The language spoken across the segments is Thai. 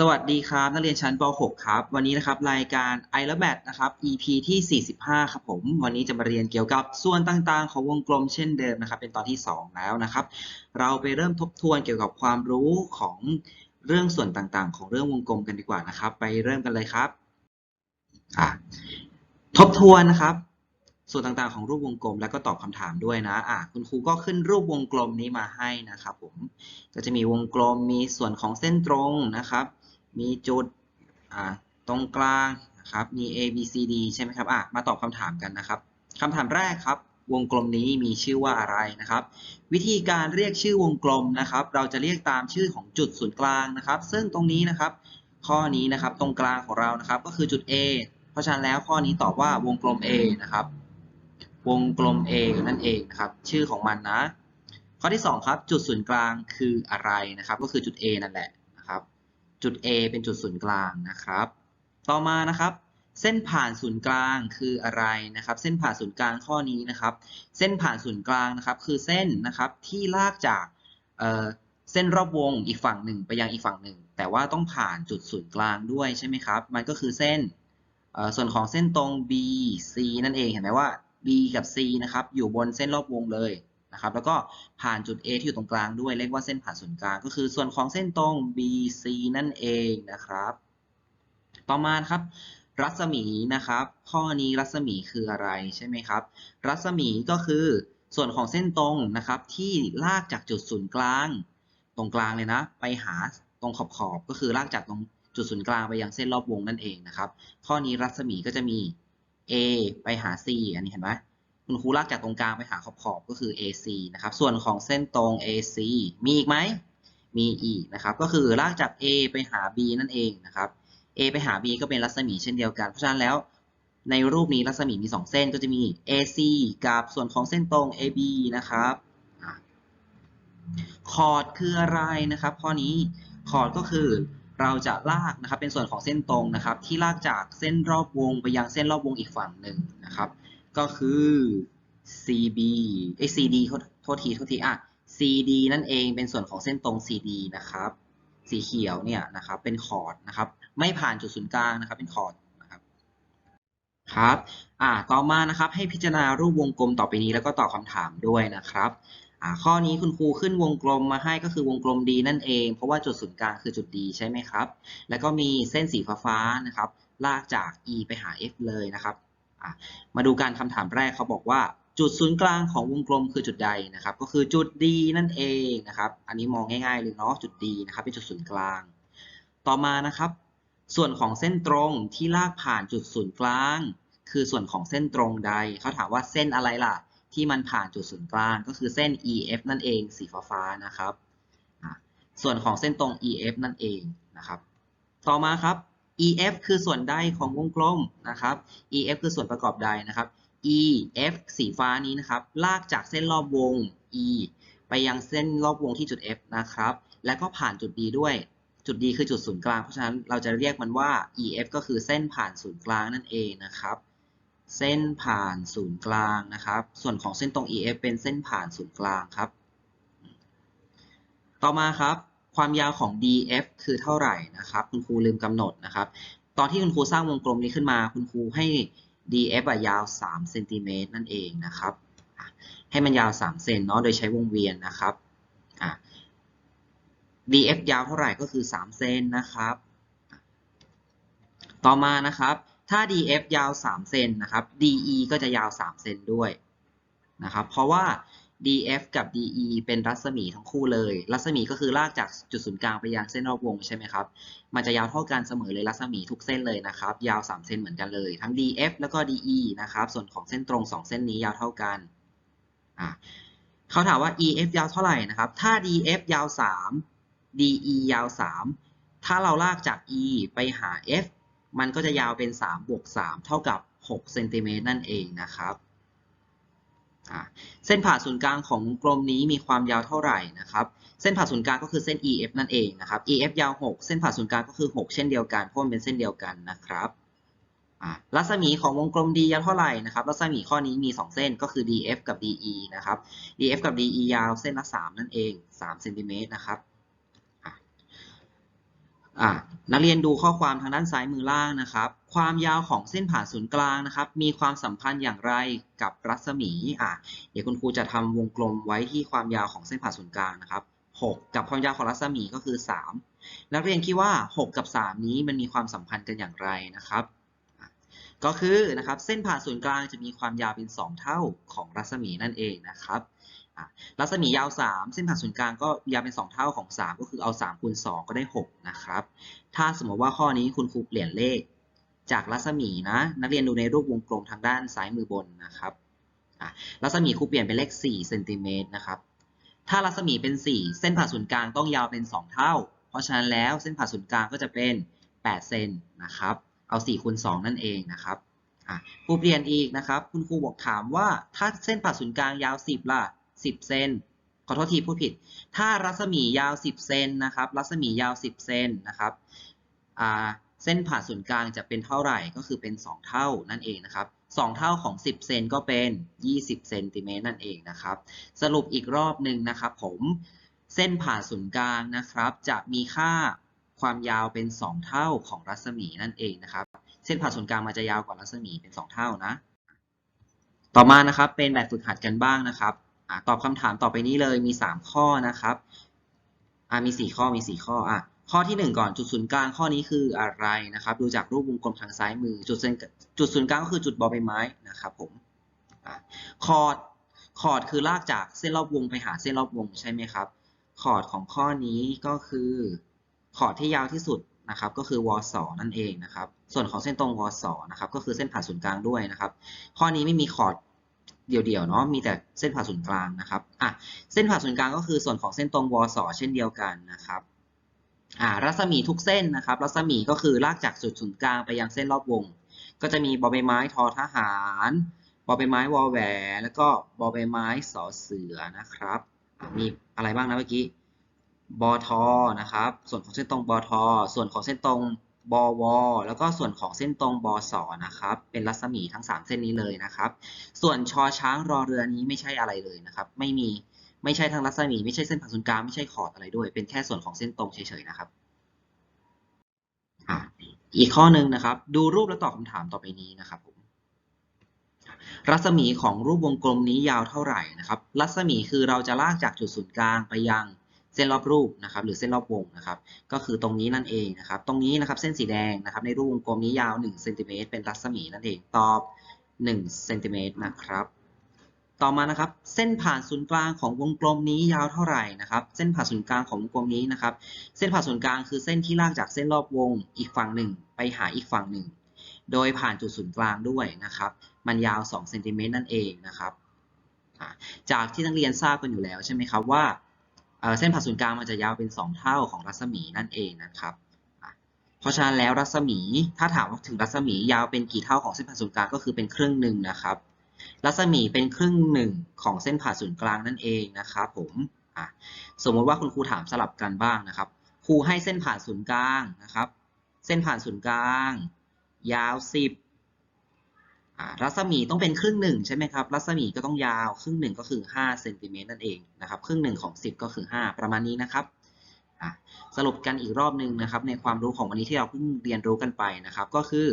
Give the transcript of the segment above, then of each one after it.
สวัสดีครับ นักเรียนชั้นป .6 ครับ วันนี้นะครับรายการ i l o b a t นะครับ EP ที่ 45 ครับผม วันนี้จะมาเรียนเกี่ยวกับส่วนต่างๆ ของวงกลมเช่นเดิมนะครับ เป็นตอนที่ 2 แล้วนะครับ เราไปเริ่มทบทวนเกี่ยวกับความรู้ของเรื่องส่วนต่างๆ ของเรื่องวงกลมกันดีกว่านะครับ ไปเริ่มกันเลยครับอะทบทวนนะครับ ส่วนต่างๆ ของรูปวงกลม แล้วก็ตอบคำถามด้วยนะอะคุณครูก็ขึ้นรูปวงกลมนี้มาให้นะครับผมก็จะมีวงกลมมีส่วนของเส้นตรงนะครับ มีจุดตรงกลางนะครับ มี A B C D ใช่ไหมครับอะมาตอบคำถามกันนะครับคำถามแรกครับ วงกลมนี้มีชื่อว่าอะไรนะครับ วิธีการเรียกชื่อวงกลมนะครับ เราจะเรียกตามชื่อของจุดศูนย์กลางนะครับ ซึ่งตรงนี้นะครับ ข้อนี้นะครับตรงกลางของเรานะครับ ก็คือจุด A เพราะฉะนั้นแล้วข้อนี้ตอบว่าวงกลม A นะครับ วงกลม A นั่นเองนะครับ ชื่อของมันนะ ข้อที่ 2 ครับ จุดศูนย์กลางคืออะไรนะครับ ก็คือจุด A นั่นแหละ จุด A เป็นจุดศูนย์กลางนะครับ ต่อมานะครับ เส้นผ่านศูนย์กลางคืออะไรนะครับ เส้นผ่านศูนย์กลางข้อนี้นะครับ เส้นผ่านศูนย์กลางนะครับ คือเส้นนะครับที่ลากจากเเส้นรอบวงอีกฝั่งหนึ่งไปยังอีกฝั่งหนึ่ง แต่ว่าต้องผ่านจุดศูนย์กลางด้วยใช่ไหมครับ มันก็คือเส้นส่วนของเส้นตรง BC นั่นเองเห็นไหมว่า B กับ C นะครับ อยู่บนเส้นรอบวงเลย นะครับแล้วก็ผ่านจุด A ที่อยู่ตรงกลางด้วยเรียกว่าเส้นผ่านศูนย์กลางก็คือส่วนของเส้นตรง BC นั่นเองนะครับ ต่อมาครับ รัศมีนะครับ ข้อนี้รัศมีคืออะไรใช่ไหมครับ รัศมีก็คือส่วนของเส้นตรงนะครับ ที่ลากจากจุดศูนย์กลาง ตรงกลางเลยนะ ไปหาตรงขอบขอบก็คือลากจากตรงจุดศูนย์กลางไปยังเส้นรอบวงนั่นเองนะครับ ข้อนี้รัศมีก็จะมี A ไปหา C อันนี้เห็นไหม คุณครูลากจากตรงกลางไปหาขอบขอบก็คือ AC นะครับ ส่วนของเส้นตรง AC มีอีกไหม มีอีกนะครับ ก็คือลากจาก A ไปหา B นั่นเองนะครับ A ไปหา B ก็เป็นรัศมีเช่นเดียวกัน เพราะฉะนั้นแล้วในรูปนี้รัศมีมี 2 เส้นก็จะมี AC กับส่วนของเส้นตรง AB นะครับคอร์ดคืออะไรนะครับ ข้อนี้คอร์ดก็คือเราจะลากนะครับเป็นส่วนของเส้นตรงนะครับ ที่ลากจากเส้นรอบวงไปยังเส้นรอบวงอีกฝั่งหนึ่งนะครับ ก็คือ CB เอ้ย CD โทษทีโทษทีอะ CD นั่นเองเป็นส่วนของเส้นตรง CD นะครับ สีเขียวเนี่ยนะครับเป็นคอร์ดนะครับไม่ผ่านจุดศูนย์กลางนะครับเป็นคอร์ดนะครับครับอ่าต่อมานะครับให้พิจารณารูปวงกลมต่อไปนี้แล้วก็ตอบคำถามด้วยนะครับอ่าข้อนี้คุณครูขึ้นวงกลมมาให้ก็คือวงกลม D นั่นเอง เพราะว่าจุดศูนย์กลางคือจุด D ใช่ไหมครับ แล้วก็มีเส้นสีฟ้าๆนะครับลากจาก E ไปหา F เลยนะครับ มาดูการคำถามแรกเขาบอกว่า จุดศูนย์กลางของวงกลมคือจุดใดนะครับ ก็คือจุด D นั่นเองนะครับ อันนี้มองง่ายๆเลยเนาะจุด D นะครับเป็นจุดศูนย์กลาง ต่อมานะครับ ส่วนของเส้นตรงที่ลากผ่านจุดศูนย์กลาง คือส่วนของเส้นตรงใดเขาถามว่าเส้นอะไรล่ะ ที่มันผ่านจุดศูนย์กลาง ก็คือเส้น EF นั่นเองสีฟ้าๆนะครับส่วนของเส้นตรง EF นั่นเองนะครับ ต่อมาครับ EF คือส่วนใดของวงกลมนะครับ EF คือส่วนประกอบใดนะครับ EF สีฟ้านี้นะครับ ลากจากเส้นรอบวง E ไปยังเส้นรอบวงที่จุด F นะครับ แล้วก็ผ่านจุด D ด้วย จุด D คือจุดศูนย์กลาง เพราะฉะนั้นเราจะเรียกมันว่า EF ก็คือเส้นผ่านศูนย์กลางนั่นเองนะครับ เส้นผ่านศูนย์กลางนะครับ ส่วนของเส้นตรง EF เป็นเส้นผ่านศูนย์กลางครับ ต่อมาครับ ความยาวของ DF คือเท่าไหร่นะครับ คุณครูลืมกำหนดนะครับ ตอนที่คุณครูสร้างวงกลมนี้ขึ้นมา คุณครูให้ DF อะยาว3เซนติเมตรนั่นเองนะครับ ให้มันยาว3เซนเนาะ โดยใช้วงเวียนนะครับ DF ยาวเท่าไหร่ก็คือ3เซนนะครับ ต่อมานะครับ ถ้า DF ยาว3เซนนะครับ DE ก็จะยาว3เซนด้วยนะครับ เพราะว่า DF กับ DE เป็นรัศมีทั้งคู่เลย รัศมีก็คือลากจากจุดศูนย์กลางไปยังเส้นรอบวงใช่ไหมครับ มันจะยาวเท่ากันเสมอเลยรัศมีทุกเส้นเลยนะครับ ยาว 3 เส้นเหมือนกันเลย ทั้ง DF แล้วก็ DE นะครับ ส่วนของเส้นตรง 2 เส้นนี้ยาวเท่ากันอ่าเขาถามว่า EF ยาวเท่าไหร่นะครับ ถ้า DF ยาว 3 DE ยาว 3 ถ้าเราลากจาก E ไปหา F มันก็จะยาวเป็น3บวก3เท่ากับ6เซนติเมตรนั่นเองนะครับ เส้นผ่าศูนย์กลางของวงกลมนี้มีความยาวเท่าไหร่นะครับเส้นผ่าศูนย์กลางก็คือเส้น EF นั่นเองนะครับ EF ยาว 6 เส้นผ่าศูนย์กลางก็คือ 6 เช่นเดียวกันเพราะมันเป็นเส้นเดียวกันนะครับรัศมีของวงกลม D ยาวเท่าไหร่นะครับรัศมีข้อนี้มี 2 เส้นก็คือ DF กับ DE นะครับ DF กับ DE ยาวเส้นละ 3 นั่นเอง3เซนติเมตรนะครับ อะนักเรียนดูข้อความทางด้านซ้ายมือล่างนะครับ ความยาวของเส้นผ่านศูนย์กลางนะครับ มีความสัมพันธ์อย่างไรกับรัศมีอะเดี๋ยวคุณครูจะทำวงกลมไว้ที่ความยาวของเส้นผ่านศูนย์กลางนะครับ 6 กับความยาวของรัศมีก็คือ 3 นักเรียนคิดว่า 6 กับ 3 นี้มันมีความสัมพันธ์กันอย่างไรนะครับ ก็คือนะครับเส้นผ่านศูนย์กลางจะมีความยาวเป็น 2 เท่าของรัศมีนั่นเองนะครับ รัศมียาว 3 เส้นผ่านศูนย์กลางก็ยาวเป็น 2 เท่าของ 3 ก็คือเอา3คูณ2ก็ได้ 6 นะครับ ถ้าสมมติว่าข้อนี้คุณครูเปลี่ยนเลข จากรัศมีนะ นักเรียนดูในรูปวงกลมทางด้านซ้ายมือบนนะครับรัศมีครูเปลี่ยนเป็นเลข4เซนติเมตรนะครับ ถ้ารัศมีเป็น 4 เส้นผ่าศูนย์กลางต้องยาวเป็น 2 เท่า เพราะฉะนั้นแล้วเส้นผ่าศูนย์กลางก็จะเป็น 8 เซนนะครับ เอา4คูณ2นั่นเองนะครับครูเปลี่ยนอีกนะครับ คุณครูบอกถามว่าถ้าเส้นผ่าศูนย์กลางยาว 10 ล่ะ 10 เซนขอโทษทีพูดผิด ถ้ารัศมียาว 10 เซนนะครับ รัศมียาว 10 เซนนะครับเส้นผ่าศูนย์กลางจะเป็นเท่าไหร่ก็คือเป็น 2 เท่านั่นเองนะครับ2เท่าของ 10 เซนก็เป็น 20 เซนติเมตรนั่นเองนะครับ สรุปอีกรอบหนึ่งนะครับผมเส้นผ่าศูนย์กลางนะครับ จะมีค่าความยาวเป็น 2 เท่าของรัศมีนั่นเองนะครับ เส้นผ่าศูนย์กลางมันจะยาวกว่ารัศมีเป็น 2 เท่านะ ต่อมานะครับเป็นแบบฝึกหัดกันบ้างนะครับ ตอบคำถามต่อไปนี้เลยมี 3 ข้อนะครับมี 4 ข้อมี 4 ข้ออะข้อที่ 1 ก่อนจุดศูนย์กลางข้อนี้คืออะไรนะครับ ดูจากรูปวงกลมทางซ้ายมือ จุดจุดศูนย์กลางก็คือจุดบอใบไม้นะครับผมอคอร์ดคอร์ดคือลากจากเส้นรอบวงไปหาเส้นรอบวงใช่ไหมครับคอร์ดของข้อนี้ก็คือคอร์ดที่ยาวที่สุดนะครับ ก็คือวอสอนั่นเองนะครับ ส่วนของเส้นตรงวอสอนะครับ ก็คือเส้นผ่าศูนย์กลางด้วยนะครับ ข้อนี้ไม่มีคอร์ด เดี่ยวๆเนาะมีแต่เส้นผ่าศูนย์กลางนะครับอะเส้นผ่าศูนย์กลางก็คือส่วนของเส้นตรงวสเช่นเดียวกันนะครับอ่ารัศมีทุกเส้นนะครับ รัศมีก็คือลากจากจุดศูนย์กลางไปยังเส้นรอบวง ก็จะมีบอใบไม้ทอทหารบอใบไม้วอแหวนแล้วก็บอใบไม้สอเสือนะครับมีอะไรบ้างนะเมื่อกี้บอทอนะครับ ส่วนของเส้นตรงบอทอส่วนของเส้นตรง บว แล้วก็ส่วนของเส้นตรงบสนะครับ เป็นรัศมีทั้ง 3 เส้นนี้เลยนะครับ ส่วนชอช้างรอเรือนี้ไม่ใช่อะไรเลยนะครับ ไม่มีไม่ใช่ทางรัศมีไม่ใช่เส้นผ่านศูนย์กลางไม่ใช่คอร์ดอะไรด้วย เป็นแค่ส่วนของเส้นตรงเฉยๆนะครับอีกข้อหนึ่งนะครับ ดูรูปแล้วตอบคำถามต่อไปนี้นะครับผมรัศมีของรูปวงกลมนี้ยาวเท่าไหร่นะครับ รัศมีคือเราจะลากจากจุดศูนย์กลางไปยัง เส้นรอบรูปนะครับหรือเส้นรอบวงนะครับก็คือตรงนี้นั่นเองนะครับตรงนี้นะครับเส้นสีแดงนะครับในรูปวงกลมนี้ยาว1เซนติเมตรเป็นรัศมีนั่นเองตอบ1เซนติเมตรนะครับต่อมานะครับเส้นผ่านศูนย์กลางของวงกลมนี้ยาวเท่าไหร่นะครับเส้นผ่านศูนย์กลางของวงกลมนี้นะครับเส้นผ่านศูนย์กลางคือเส้นที่ลากจากเส้นรอบวงอีกฝั่งหนึ่งไปหาอีกฝั่งหนึ่ง โดยผ่านจุดศูนย์กลางด้วยนะครับมันยาว2เซนติเมตรนั่นเองนะครับจากที่นักเรียนทราบกันอยู่แล้วใช่ไหมครับว่า เส้นผ่าศูนย์กลางมันจะยาวเป็น 2 เท่าของรัศมีนั่นเองนะครับ เพราะฉะนั้นแล้วรัศมีถ้าถามว่าถึงรัศมียาวเป็นกี่เท่าของเส้นผ่าศูนย์กลางก็คือเป็นครึ่งหนึ่งนะครับ รัศมีเป็นครึ่งหนึ่งของเส้นผ่าศูนย์กลางนั่นเองนะครับผมสมมติว่าคุณครูถามสลับกันบ้างนะครับ ครูให้เส้นผ่านศูนย์กลางนะครับ เส้นผ่านศูนย์กลาง ยาว 10 รัศมีต้องเป็นครึ่งหนึ่งใช่ไหมครับ รัศมีก็ต้องยาว ครึ่งหนึ่งก็คือ5เซนติเมตรนั่นเองนะครับ ครึ่งหนึ่งของ 10 ก็คือ 5 ประมาณนี้นะครับสรุปกันอีกรอบหนึ่งนะครับ ในความรู้ของวันนี้ที่เราเพิ่งเรียนรู้กันไปนะครับ ก็คือ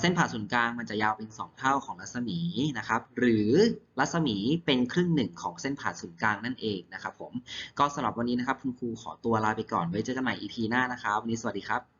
เส้นผ่าศูนย์กลางมันจะยาวเป็น 2 เท่าของรัศมีนะครับ หรือรัศมีเป็นครึ่งหนึ่งของเส้นผ่าศูนย์กลางนั่นเองนะครับ ผม ก็สำหรับวันนี้นะครับ คุณครูขอตัวลาไปก่อน ไว้เจอกันใหม่ EP หน้านะครับ วันนี้สวัสดีครับ